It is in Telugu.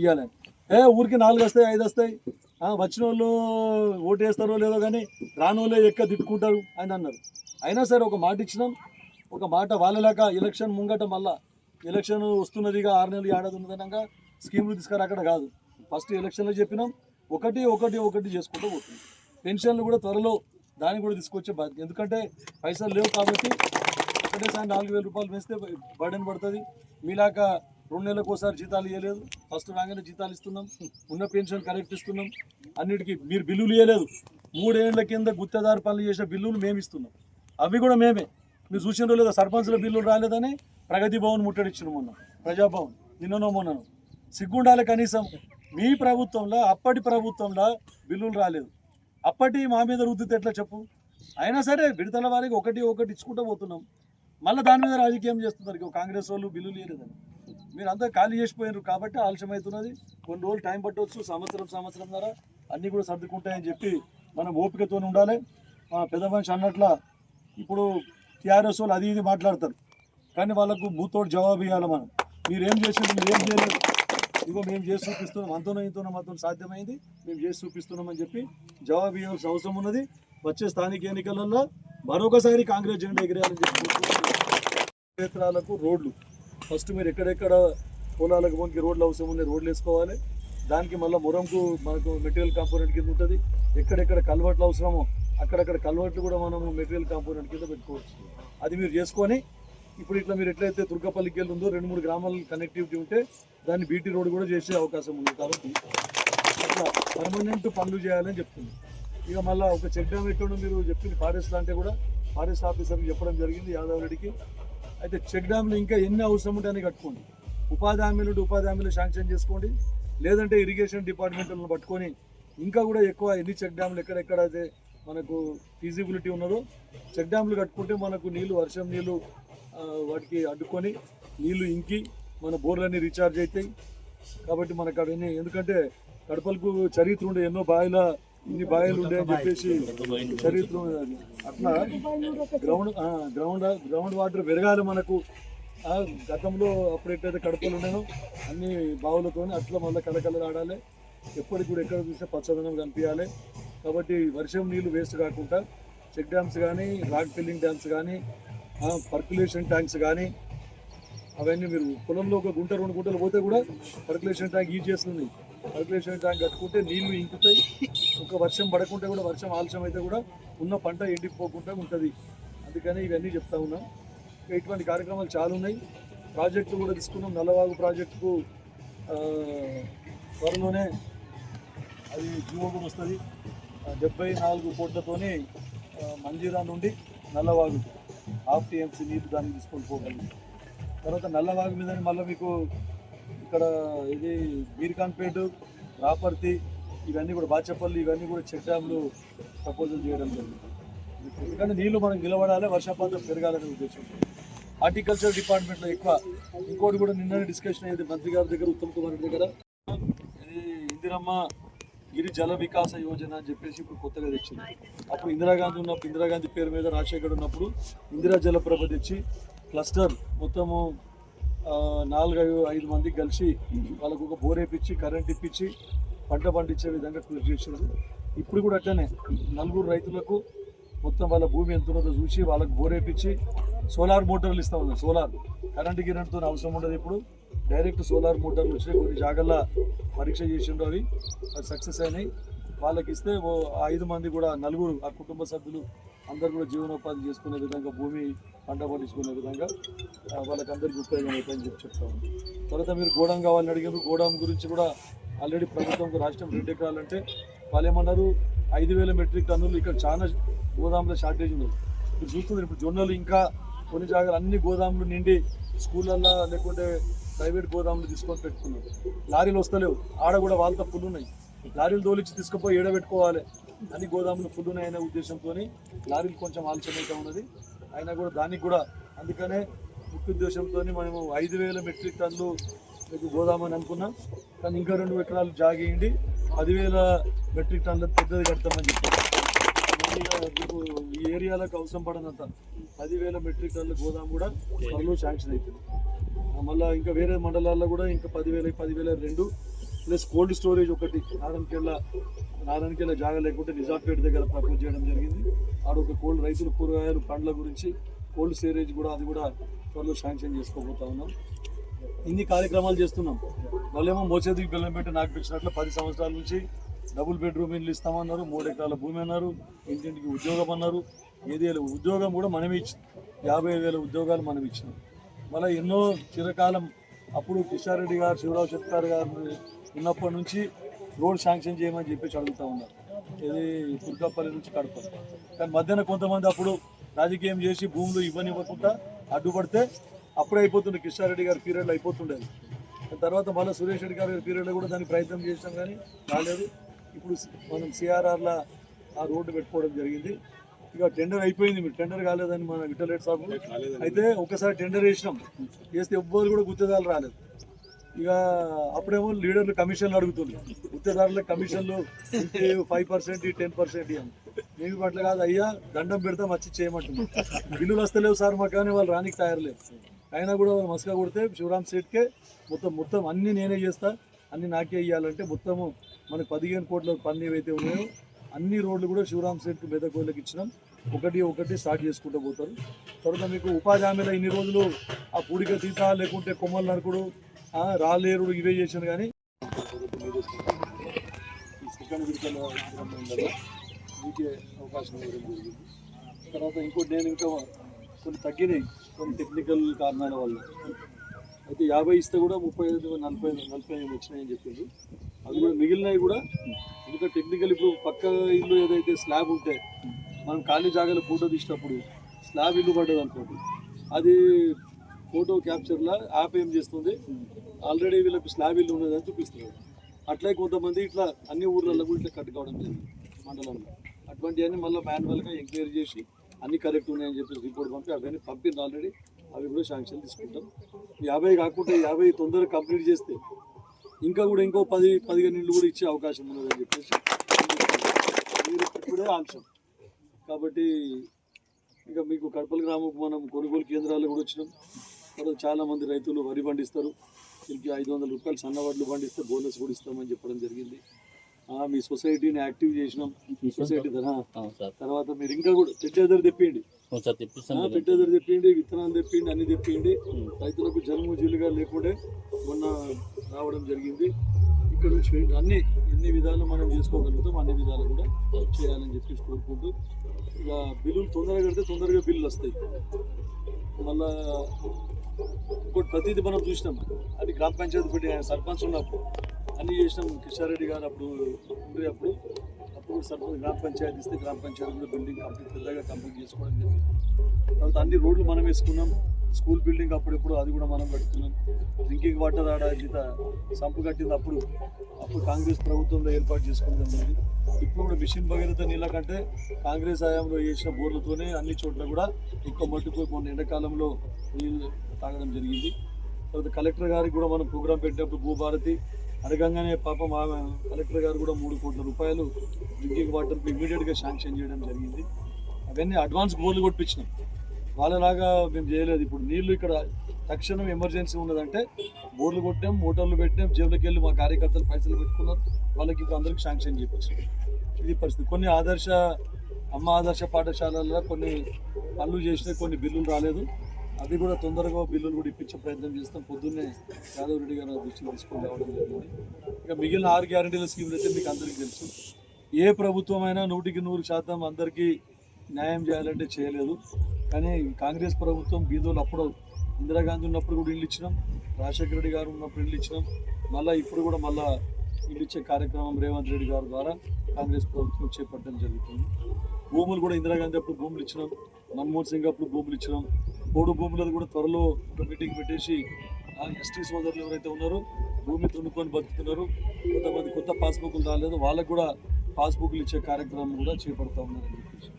ఇవ్వాలని ఏ ఊరికి నాలుగు వస్తాయి ఐదు వస్తాయి. వచ్చిన వాళ్ళు ఓటు వేస్తారో లేదో కానీ రాని వాళ్ళే ఎక్క తిట్టుకుంటారు అని అన్నారు. అయినా సరే ఒక మాట ఇచ్చినాం. ఒక మాట వాళ్ళలాక ఎలక్షన్ ముంగట మళ్ళా ఎలక్షన్ వస్తున్నదిగా ఆరు నెలలు ఏడాది ఉన్నదనక స్కీములు తీసుకురా అక్కడ కాదు. ఫస్ట్ ఎలక్షన్లో చెప్పినాం. ఒకటి ఒకటి ఒకటి చేసుకుంటూ పోతుంది పెన్షన్లు కూడా త్వరలో దాన్ని కూడా తీసుకొచ్చే బాధ్యత. ఎందుకంటే పైసలు లేవు కాబట్టి ఒకటేసారి నాలుగు వేల రూపాయలు వేస్తే బర్డెన్ పడుతుంది. మీలాక రెండు నెలలకు ఒకసారి జీతాలు ఇవ్వలేదు ఫస్ట్ రాగానే జీతాలు ఇస్తున్నాం. ఉన్న పెన్షన్ కరెక్ట్ ఇస్తున్నాం. అన్నిటికీ మీరు బిల్లులు ఇవ్వలేదు మూడేళ్ళ కింద గుత్తదారు పనులు చేసే బిల్లులు మేము ఇస్తున్నాం. అవి కూడా మేమే. మీరు చూసినారో లేదా సర్పంచ్ల బిల్లులు రాలేదని ప్రగతి భవన్ ముట్టడిచ్చిన మొన్న. ప్రజాభవన్. నిన్ననో మొన్ననో. సిగ్గుండాలి కనీసం. మీ ప్రభుత్వంలో అప్పటి ప్రభుత్వంలో బిల్లులు రాలేదు. అప్పటి మా మీద రుద్దితే ఎట్లా చెప్పు? అయినా సరే విడతల వారికి ఒకటి ఒకటి ఇచ్చుకుంటూ పోతున్నాం. మళ్ళీ దాని మీద రాజకీయం చేస్తున్నారు. కాంగ్రెస్ వాళ్ళు బిల్లులు ఇవ్వలేదని మీరు అందరూ ఖాళీ చేసిపోయినారు కాబట్టి ఆలస్యం అవుతున్నది కొన్ని రోజులు టైం పట్టవచ్చు సంవత్సరం సంవత్సరం ద్వారా అన్నీ కూడా సర్దుకుంటాయని చెప్పి మనం ఓపికతో ఉండాలి. మా పెద్ద మనిషి అన్నట్ల ఇప్పుడు టీఆర్ఎస్ వాళ్ళు అది ఇది మాట్లాడతారు. కానీ వాళ్ళకు బూతోడు జవాబు ఇవ్వాలి మనం. మీరేం ఏం మీరేం చేయలేదు. ఇగో మేము చేసి చూపిస్తున్నాం అంతనో ఇంతనో మాత్రం సాధ్యమైంది. మేము చేసి చూపిస్తున్నామని చెప్పి జవాబు ఇవ్వాల్సిన అవసరం ఉన్నది. వచ్చే స్థానిక ఎన్నికలలో మరొకసారి కాంగ్రెస్ జెండా ఎగిరేయాలని చెప్పి క్షేత్రాలకు రోడ్లు. ఫస్ట్ మీరు ఎక్కడెక్కడ పొలాలకు పోనికి రోడ్లు అవసరం ఉన్నాయి రోడ్లు వేసుకోవాలి. దానికి మళ్ళీ మురంకు మనకు మెటీరియల్ కాంపోనెంట్ కింద ఉంటుంది. ఎక్కడెక్కడ కల్వర్ట్లు అవసరమో అక్కడక్కడ కల్వర్ట్లు కూడా మనము మెటీరియల్ కాంపోనెంట్ కింద పెట్టుకోవచ్చు. అది మీరు చేసుకొని ఇప్పుడు ఇట్లా మీరు ఎట్లయితే దుర్గపల్లికి వెళ్ళి ఉందో రెండు మూడు గ్రామాల కనెక్టివిటీ ఉంటే దాన్ని బీటీ రోడ్ కూడా చేసే అవకాశం ఉంది కాబట్టి అట్లా పర్మనెంట్ పనులు చేయాలని చెప్తుంది. ఇక మళ్ళీ ఒక చెక్ డ్యామ్ ఎక్కడ మీరు చెప్పింది ఫారెస్ట్ అంటే కూడా ఫారెస్ట్ ఆఫీసర్కి చెప్పడం జరిగింది యాదవ్ రెడ్డికి. అయితే చెక్ డ్యామ్లు ఇంకా ఎన్ని అవసరం ఉంటాయని కట్టుకోండి. ఉపాధి హామీలు ఉపాధి హామీలు శాంక్షన్ చేసుకోండి. లేదంటే ఇరిగేషన్ డిపార్ట్మెంట్లను పట్టుకొని ఇంకా కూడా ఎక్కువ ఎన్ని చెక్ డ్యామ్లు ఎక్కడెక్కడ అయితే మనకు ఫీజిబిలిటీ ఉన్నదో చెక్ డ్యామ్లు కట్టుకుంటే మనకు నీళ్ళు వర్షం నీళ్ళు వాటికి అడ్డుకొని నీళ్ళు ఇంకి మన బోర్లన్నీ రీఛార్జ్ అవుతాయి కాబట్టి మనకు అవన్నీ ఎందుకంటే కడపలకు చరిత్ర ఉండే ఎన్నో బావిల ఇన్ని బావిలు ఉండే అని చెప్పేసి చరిత్ర అట్లా గ్రౌండ్ గ్రౌండ్ గ్రౌండ్ వాటర్ పెరగాలి మనకు. గతంలో అప్పుడు ఎట్లయితే కడపలు ఉండేనో అన్ని బావులతో అట్లా మళ్ళీ కలకల ఆడాలి ఎప్పటికి కూడా ఎక్కడ చూస్తే పచ్చదనం కనిపించాలి. కాబట్టి వర్షం నీళ్ళు వేస్ట్ కాకుండా చెక్ డ్యామ్స్ కానీ రాక్ ఫిల్లింగ్ డ్యామ్స్ కానీ పర్కులేషన్ ట్యాంక్స్ కానీ అవన్నీ మీరు పొలంలో ఒక గుంట రెండు గుంటలు పోతే కూడా పర్కులేషన్ ట్యాంక్ యూజ్ చేస్తుంది. పర్కులేషన్ ట్యాంక్ కట్టుకుంటే నీళ్ళు ఇంకుతాయి. ఒక వర్షం పడకుంటే కూడా వర్షం ఆలస్యం అయితే కూడా ఉన్న పంట ఎండిపోకుండా ఉంటుంది. అందుకని ఇవన్నీ చెప్తా ఉన్నాం. ఇటువంటి కార్యక్రమాలు చాలా ఉన్నాయి. ప్రాజెక్టులు కూడా తీసుకున్నాం. నల్లవాగు ప్రాజెక్టుకు త్వరలోనే అది జీవో కూడా వస్తుంది. డెబ్బై నాలుగు కోట్లతోనే మంజీరా నుండి నల్లవాగు హాఫ్ టీఎంసీ నీరు దాన్ని తీసుకొని పోగలం తర్వాత నల్లవాగు మీద మళ్ళీ మీకు ఇక్కడ ఇది బీర్ఖాన్పేట రాపర్తి ఇవన్నీ కూడా బాచపల్లి ఇవన్నీ కూడా చెక్ డ్యామ్లు ప్రపోజల్ చేయడం జరిగింది. ఎందుకంటే నీళ్ళు మనకు నిలబడాలి వర్షపాతం పెరగాలనే ఉద్దేశం. హార్టికల్చర్ డిపార్ట్మెంట్లో ఎక్కువ. ఇంకోటి కూడా నిన్ననే డిస్కషన్ అయ్యింది మంత్రి గారి దగ్గర ఉత్తమ్ కుమార్ రెడ్డి దగ్గర. ఇది ఇందిరమ్మ గిరి జల వికాస యోజన అని చెప్పేసి ఇప్పుడు కొత్తగా తెచ్చింది. అప్పుడు ఇందిరాగాంధీ ఉన్నప్పుడు ఇందిరాగాంధీ పేరు మీద రాజశేఖర్ ఉన్నప్పుడు ఇందిరా జలప్రభ తెచ్చి క్లస్టర్ మొత్తము నాలుగు ఐదు- మంది మందికి కలిసి వాళ్ళకు ఒక బోర్ కరెంట్ ఇప్పించి పంట పండించే విధంగా కృషి చేసినారు. ఇప్పుడు కూడా అట్లనే నలుగురు రైతులకు మొత్తం వాళ్ళ భూమి ఎంత ఉన్నదో చూసి వాళ్ళకు బోర్ సోలార్ మోటార్లు ఇస్తా ఉన్నాం సోలార్. కరెంట్ గిరెంట్తో అవసరం ఉండదు ఇప్పుడు. డైరెక్ట్ సోలార్ మోటార్లు వచ్చినాయి కొన్ని జాగాల్లో పరీక్ష చేసిండ్రు అవి. అది సక్సెస్ అయినాయి. వాళ్ళకి ఇస్తే ఓ ఐదు మంది కూడా నలుగురు ఆ కుటుంబ సభ్యులు అందరు కూడా జీవనోపాధి చేసుకునే విధంగా భూమి పంట పండించుకునే విధంగా వాళ్ళకందరికీ వాళ్ళకి అందరికీ ఉపయోగం అవుతాయని చెప్పి చెప్తాము తర్వాత మీరు గోడౌన్ కావాలని అడిగారు గోడాం గురించి కూడా ఆల్రెడీ ప్రభుత్వం రాష్ట్రం రెండు ఎకరాలంటే వాళ్ళు ఏమన్నారు? ఐదు వేల మెట్రిక్ టన్నులు ఇక్కడ చాలా గోదాముల షార్టేజ్ ఉంది ఇప్పుడు చూస్తుంది ఇప్పుడు జొన్నలు ఇంకా కొన్ని జాగాలు అన్ని గోదాములు నిండి స్కూళ్ళల్లో లేకుంటే ప్రైవేట్ గోదాములు తీసుకొని పెట్టుకున్నారు. లారీలు వస్తలేవు. ఆడ కూడా వాళ్ళతో తప్పులు ఉన్నాయి. లారీలు తోలిచ్చి తీసుకుపోయి ఏడబెట్టుకోవాలి అన్ని గోదాములు ఫుల్ ఉన్నాయనే ఉద్దేశంతో లారీలు కొంచెం ఆలస్యం అయితే ఉన్నది. అయినా కూడా దానికి కూడా అందుకనే ముఖ్య ఉద్దేశంతో మనము ఐదు వేల మెట్రిక్ టన్నులు మీకు గోదాము అని అనుకున్నాం. కానీ ఇంకా రెండు ఎకరాలు జాగేయండి పదివేల మెట్రిక్ టన్నుల పెద్దది కడతామని చెప్పారు. మీకు ఈ ఏరియాలకు అవసరం పడనంత పదివేల మెట్రిక్ టన్నుల గోదాం కూడా త్వరలో శాంక్షన్ అవుతుంది. మళ్ళీ ఇంకా వేరే మండలాల్లో కూడా ఇంకా పదివేల పదివేల రెండు ప్లస్ కోల్డ్ స్టోరేజ్ ఒకటి నారాయణకేళ్ళ నారాయణకేళ్ళ జాగా లేకుంటే నిజాంపేట దగ్గర ప్రపోజ్ చేయడం జరిగింది. ఆడ ఒక కోల్డ్ రైతులు కూరగాయలు పండ్ల గురించి కోల్డ్ స్టోరేజ్ కూడా అది కూడా త్వరలో శాంక్షన్ చేసుకోబోతా ఉన్నాం. ఇన్ని కార్యక్రమాలు చేస్తున్నాం. వాళ్ళేమో మోచేతికి బెల్లం పెట్టి నాకు పిలిచినట్లు పది సంవత్సరాల నుంచి డబుల్ బెడ్రూమ్ ఇల్లు ఇస్తామన్నారు మూడు ఎకరాల భూమి అన్నారు ఇంటింటికి ఉద్యోగం అన్నారు. ఏది ఉద్యోగం కూడా మనమే ఇచ్చాం. యాభై వేల ఉద్యోగాలు మనం ఇచ్చినాం. మళ్ళీ ఎన్నో చిరకాలం అప్పుడు కిషారెడ్డి గారు శివరావు చెప్తారు గారు ఉన్నప్పటి నుంచి రోడ్ శాంక్షన్ చేయమని చెప్పేసి అడుగుతా ఉన్నారు. ఇది దుర్గాపల్లి నుంచి కడప. కానీ మధ్యాహ్నం కొంతమంది అప్పుడు రాజకీయం చేసి భూములు ఇవ్వనివ్వకుండా అడ్డుపడితే అప్పుడే అయిపోతుండే కిషారెడ్డి గారి పీరియడ్లో అయిపోతుండేది. తర్వాత మళ్ళీ సురేష్ రెడ్డి గారి పీరియడ్లో కూడా దానికి ప్రయత్నం చేసాం కానీ రాలేదు. ఇప్పుడు మనం సిఆర్ఆర్లో ఆ రోడ్డు పెట్టుకోవడం జరిగింది. ఇక టెండర్ అయిపోయింది మీరు. టెండర్ కాలేదని మన విఠలరెడ్డి సాబు. అయితే ఒకసారి టెండర్ వేసినాం. వేస్తే ఎవ్వరు కూడా గుత్తేదారులు రాలేదు. ఇక అప్పుడేమో లీడర్లు కమిషన్లు అడుగుతున్నారు గుత్తేదారులకు కమిషన్లు ఫైవ్ పర్సెంట్ టెన్ పర్సెంట్ ఇవ్వం మేము పట్ల కాదు అయ్యా దండం పెడతాం వచ్చి చేయమంటున్నాం. బిల్లులు వస్తలేవు సార్ మాకు కానీ వాళ్ళు రానికి తయారులేదు అయినా కూడా వాళ్ళు మసక కొడితే శివరామ్ సేట్కే మొత్తం మొత్తం అన్నీ నేనే చేస్తా అన్ని నాకే ఇవ్వాలంటే మొత్తము మనకి పదిహేను కోట్ల పన్ను ఏవైతే ఉన్నాయో అన్ని రోడ్లు కూడా శివరామ్ సేట్కి మెదకోళ్ళకి ఇచ్చినాం. ఒకటి ఒకటి స్టార్ట్ చేసుకుంటూ పోతారు. తర్వాత మీకు ఉపాధి హామీలో ఇన్ని రోజులు ఆ పూడిక తీత లేకుంటే కొమ్మల నరకుడు రాలేరుడు ఇవే చేశాను కానీ మీకే అవకాశం జరిగింది. తర్వాత ఇంకోటి నేను ఇంకా కొన్ని తగ్గినాయి. కొన్ని టెక్నికల్ కారణాల వల్ల. అయితే యాభై ఇస్తే కూడా ముప్పై ఐదు నలభై నలభై ఐదు వచ్చినాయని చెప్పింది. అది కూడా మిగిలినవి కూడా ఎందుకంటే టెక్నికల్ ఇప్పుడు పక్క ఇల్లు ఏదైతే స్లాబ్ ఉంటే మనం ఖాళీ జాగాలో ఫోటో తీసినప్పుడు స్లాబ్ ఇల్లు పడ్డది అనుకోండి. అది ఫోటో క్యాప్చర్లా యాప్ ఏం చేస్తుంది? ఆల్రెడీ వీళ్ళకి స్లాబ్ ఇల్లు ఉన్నదని చూపిస్తుంది. అట్లే కొంతమంది ఇట్లా అన్ని ఊర్లలో కూడా ఇట్లా కట్ కావడం జరిగింది మండలంలో. అటువంటివన్నీ మళ్ళీ మాన్యువల్గా ఎంక్వైరీ చేసి అన్ని కరెక్ట్ ఉన్నాయని చెప్పి రిపోర్ట్ పంపి అవన్నీ పంపింది ఆల్రెడీ అవి కూడా శాంక్షన్ తీసుకుంటాం. యాభై కాకుండా యాభై తొందరగా కంప్లీట్ చేస్తే ఇంకా కూడా ఇంకో పది పదిహేను ఇళ్ళు కూడా ఇచ్చే అవకాశం ఉన్నదని చెప్పేసి మీరు ఇప్పుడే ఆంక్షం కాబట్టి ఇంకా మీకు కడపల గ్రామం మనం కొనుగోలు కేంద్రాలు కూడా వచ్చినాం. తర్వాత చాలా మంది రైతులు వరి పండిస్తారు. దీనికి ఐదు వందల రూపాయలు సన్న వడ్లు పండిస్తే బోనస్ కూడా ఇస్తామని చెప్పడం జరిగింది. మీ సొసైటీని యాక్టివ్ చేసినాం. సొసైటీ తర్వాత మీరు ఇంకా కూడా పెట్టేదరు తెప్పియండి సార్ తెప్పిస్తాను. పెట్టేదరు తెప్పియండి విత్తనాలు తెప్పియండి అన్ని తెప్పియండి రైతులకు జన్ము జీలుగా లేకుంటే మొన్న రావడం జరిగింది. ఇక్కడ నుంచి అన్ని ఎన్ని విధాలు మనం చేసుకోగలుగుతాం అన్ని విధాలు కూడా చేయాలని చెప్పి కోరుకుంటూ ఇక బిల్లులు తొందరగా కడితే తొందరగా బిల్లులు వస్తాయి. మళ్ళా ఇంకోటి ప్రతిదీ మనం చూసినాం. అది గ్రామ పంచాయతీ పెట్టి సర్పంచ్ ఉన్నప్పుడు అన్ని చేసినాం. కిషారెడ్డి గారు అప్పుడు ఉండే అప్పుడు అప్పుడు గ్రామ పంచాయతీ ఇస్తే గ్రామ పంచాయతీలో బిల్డింగ్ కంప్లీట్ పెద్దగా కంప్లీట్ చేసుకోవడం జరిగింది. తర్వాత అన్ని రోడ్లు మనం వేసుకున్నాం. స్కూల్ బిల్డింగ్ అప్పుడెప్పుడు అది కూడా మనం పెట్టుకున్నాం డ్రింకింగ్ వాటర్ ఆడ గీత సంపు కట్టింది అప్పుడు. అప్పుడు కాంగ్రెస్ ప్రభుత్వంలో ఏర్పాటు చేసుకోవడం జరిగింది. ఇప్పుడు కూడా మిషన్ భగీరథ నీళ్ళ కంటే కాంగ్రెస్ హయాంలో చేసిన బోర్లతోనే అన్ని చోట్ల కూడా ఎక్కువ మట్టుకు మొన్న ఎండాకాలంలో నీళ్ళు తాగడం జరిగింది. తర్వాత కలెక్టర్ గారికి కూడా మనం ప్రోగ్రాం పెట్టినప్పుడు భూభారతి అడగంగానే పాపం ఆమె కలెక్టర్ గారు కూడా మూడు కోట్ల రూపాయలు డ్రింకింగ్ వాటర్కి ఇమీడియట్గా శాంక్షన్ చేయడం జరిగింది. అవన్నీ అడ్వాన్స్ బోర్లు కొట్టించినాం. వాళ్ళలాగా మేము చేయలేదు. ఇప్పుడు నీళ్ళు ఇక్కడ తక్షణం ఎమర్జెన్సీ ఉన్నదంటే బోర్లు కొట్టాం మోటార్లు పెట్టాం జేబులకి వెళ్ళి మా కార్యకర్తలు పైసలు పెట్టుకున్నారు. వాళ్ళకి ఇప్పుడు అందరికి శాంక్షన్ చేయించాం ఇది పరిస్థితి. కొన్ని ఆదర్శ అమ్మ ఆదర్శ పాఠశాలల్లో కొన్ని పనులు చేసిన కొన్ని బిల్లులు రాలేదు. అది కూడా తొందరగా బిల్లులు కూడా ఇప్పించే ప్రయత్నం చేస్తాం. పొద్దున్నే యాదవ్ రెడ్డి గారు దృష్టికి తీసుకొని రావడం జరిగింది. ఇక మిగిలిన ఆరు గ్యారంటీల స్కీములు అయితే మీకు అందరికీ తెలుసు. ఏ ప్రభుత్వం అయినా నూటికి నూరు శాతం అందరికీ న్యాయం చేయాలంటే చేయలేదు. కానీ కాంగ్రెస్ ప్రభుత్వం బీదోలు అప్పుడు ఇందిరాగాంధీ ఉన్నప్పుడు కూడా ఇల్లు ఇచ్చినాం. రాజశేఖర రెడ్డి గారు ఉన్నప్పుడు ఇల్లు ఇచ్చినాం. మళ్ళీ ఇప్పుడు కూడా మళ్ళీ ఇల్లు ఇచ్చే కార్యక్రమం రేవంత్ రెడ్డి గారి ద్వారా కాంగ్రెస్ ప్రభుత్వం చేపట్టడం జరుగుతుంది. భూములు కూడా ఇందిరాగాంధీ అప్పుడు భూములు ఇచ్చినాం మన్మోహన్ సింగ్ అప్పుడు భూములు ఇచ్చినాం. మూడు భూములను కూడా త్వరలో ఒక మీటింగ్ పెట్టేసి ఆ ఎస్టీ సోదరులు ఎవరైతే ఉన్నారో భూమి దున్నుకొని బతుకుతున్నారు. కొంతమంది కొత్త పాస్బుక్లు రాలేదు వాళ్ళకు కూడా పాస్బుక్లు ఇచ్చే కార్యక్రమం కూడా చేపడతా ఉన్నారని చెప్పేసి.